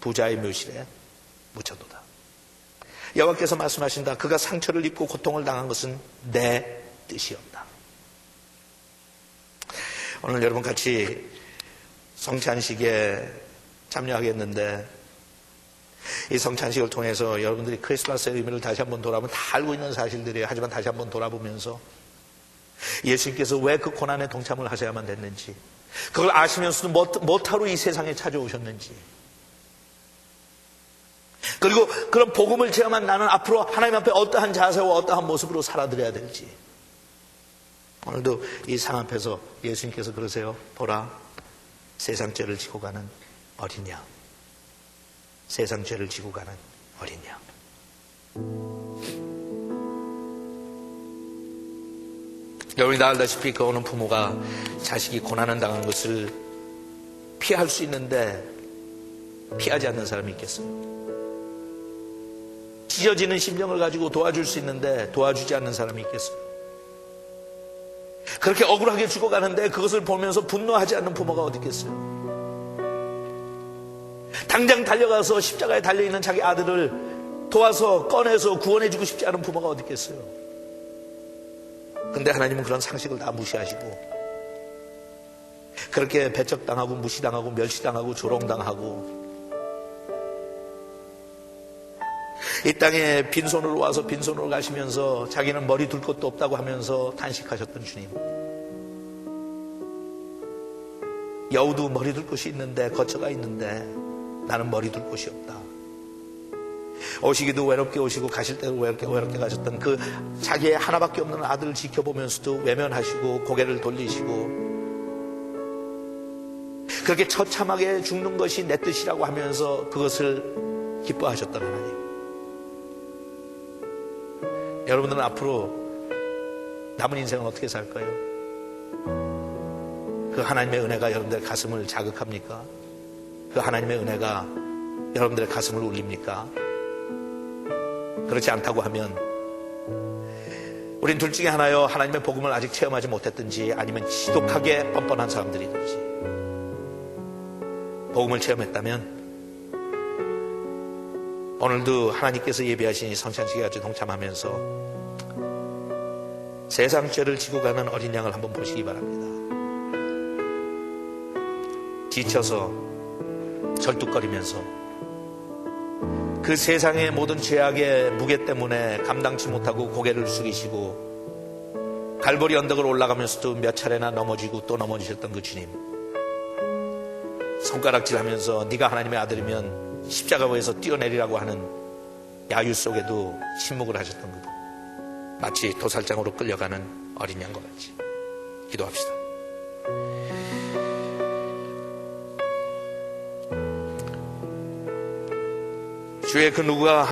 부자의 묘실에 묻혀도다. 여호와께서 말씀하신다. 그가 상처를 입고 고통을 당한 것은 내 뜻이었다. 오늘 여러분 같이 성찬식에 참여하겠는데 이 성찬식을 통해서 여러분들이 크리스마스의 의미를 다시 한번 돌아보면 다 알고 있는 사실들이에요. 하지만 다시 한번 돌아보면서 예수님께서 왜 그 고난에 동참을 하셔야만 됐는지 그걸 아시면서도 못- 못하러 이 세상에 찾아오셨는지 그리고 그런 복음을 체험한 나는 앞으로 하나님 앞에 어떠한 자세와 어떠한 모습으로 살아드려야 될지 오늘도 이 상 앞에서 예수님께서 그러세요. 보라, 세상 죄를 지고 가는 어린 양. 세상 죄를 지고 가는 어린 양. 여러분이 다 알다시피 그 어느 부모가 자식이 고난을 당한 것을 피할 수 있는데 피하지 않는 사람이 있겠어요? 찢어지는 심정을 가지고 도와줄 수 있는데 도와주지 않는 사람이 있겠어요? 그렇게 억울하게 죽어가는데 그것을 보면서 분노하지 않는 부모가 어디 있겠어요? 당장 달려가서 십자가에 달려있는 자기 아들을 도와서 꺼내서 구원해주고 싶지 않은 부모가 어디 있겠어요? 근데 하나님은 그런 상식을 다 무시하시고 그렇게 배척당하고 무시당하고 멸시당하고 조롱당하고 이 땅에 빈손으로 와서 빈손으로 가시면서 자기는 머리 둘 것도 없다고 하면서 탄식하셨던 주님. 여우도 머리 둘 곳이 있는데 거처가 있는데 나는 머리 둘 곳이 없다. 오시기도 외롭게 오시고 가실 때도 외롭게 외롭게 가셨던 그 자기의 하나밖에 없는 아들을 지켜보면서도 외면하시고 고개를 돌리시고 그렇게 처참하게 죽는 것이 내 뜻이라고 하면서 그것을 기뻐하셨던 하나님. 여러분들은 앞으로 남은 인생은 어떻게 살까요? 그 하나님의 은혜가 여러분들의 가슴을 자극합니까? 그 하나님의 은혜가 여러분들의 가슴을 울립니까? 그렇지 않다고 하면 우린 둘 중에 하나요. 하나님의 복음을 아직 체험하지 못했든지 아니면 지독하게 뻔뻔한 사람들이든지 복음을 체험했다면 오늘도 하나님께서 예비하신 이 성찬식에 같이 동참하면서 세상 죄를 지고 가는 어린 양을 한번 보시기 바랍니다. 지쳐서 절뚝거리면서 그 세상의 모든 죄악의 무게 때문에 감당치 못하고 고개를 숙이시고 갈보리 언덕을 올라가면서도 몇 차례나 넘어지고 또 넘어지셨던 그 주님 손가락질하면서 네가 하나님의 아들이면 십자가에서 뛰어내리라고 하는 야유 속에도 침묵을 하셨던 그분 마치 도살장으로 끌려가는 어린 양과 같이 기도합시다. 주의 그 누구가